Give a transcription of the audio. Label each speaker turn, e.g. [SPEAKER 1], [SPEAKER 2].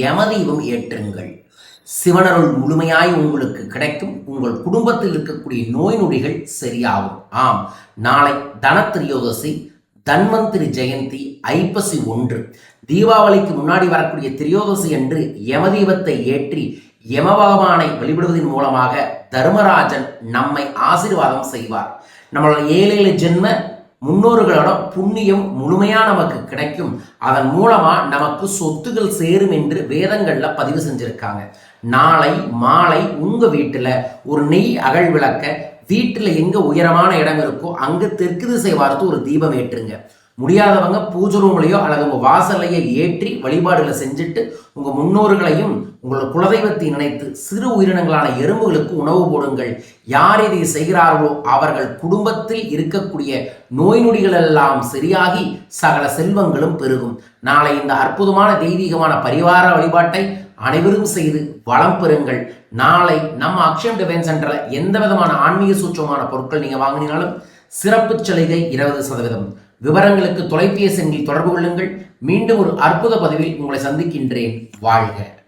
[SPEAKER 1] யமதீபம் ஏற்றுங்கள். சிவனருள் முழுமையாய் உங்களுக்கு கிடைக்கும். உங்கள் குடும்பத்தில் இருக்கக்கூடிய நோய் நொடிகள் சரியாகும். ஆம். நாளை தனத்திரியோதசி தன்வந்திரி ஜெயந்தி ஐப்பசி ஒன்று. தீபாவளிக்கு முன்னாடி வரக்கூடிய திரியோதசி அன்று யமதீபத்தை ஏற்றி யமபகவானை வழிபடுவதன் மூலமாக தர்மராஜன் நம்மை ஆசீர்வாதம் செய்வார். நம்மளோட ஏழு ஏழு ஜென்ம முன்னோர்களோட புண்ணியம் முழுமையா நமக்கு கிடைக்கும். அதன் மூலமா நமக்கு சொத்துகள் சேரும் என்று வேதங்கள்ல பதிவு செஞ்சிருக்காங்க. நாளை மாலை உங்க வீட்டுல ஒரு நெய் அகல் விளக்க வீட்டுல எங்க உயரமான இடம் இருக்கோ அங்க தெற்கு திசை வார்த்து ஒரு தீபம் ஏற்றுங்க. முடியாதவங்க பூஜை ரூம்லையோ அல்லது உங்கள் வாசல்லையோ ஏற்றி வழிபாடுகளை செஞ்சுட்டு உங்கள் முன்னோர்களையும் உங்களோட குலதெய்வத்தை நினைத்து சிறு உயிரினங்களான எறும்புகளுக்கு உணவு போடுங்கள். யார் இதை செய்கிறார்களோ அவர்கள் குடும்பத்தில் இருக்கக்கூடிய நோய் நொடிகள் எல்லாம் சரியாகி சகல செல்வங்களும் பெருகும். நாளை இந்த அற்புதமான தெய்வீகமான பரிவார வழிபாட்டை அனைவரும் செய்து வளம் பெறுங்கள். நாளை நம்ம அக்ஷயம் டிவைன் சென்டரில் எந்த விதமான ஆன்மீக சூட்சமான பொருட்கள் நீங்கள் வாங்கினாலும் சிறப்பு சலுகை இருபது சதவீதம். விவரங்களுக்கு தொலைபேசி எண்ணில் தொடர்பு கொள்ளுங்கள். மீண்டும் ஒரு அற்புத பதிவில் உங்களை சந்திக்கின்றேன். வாழ்க.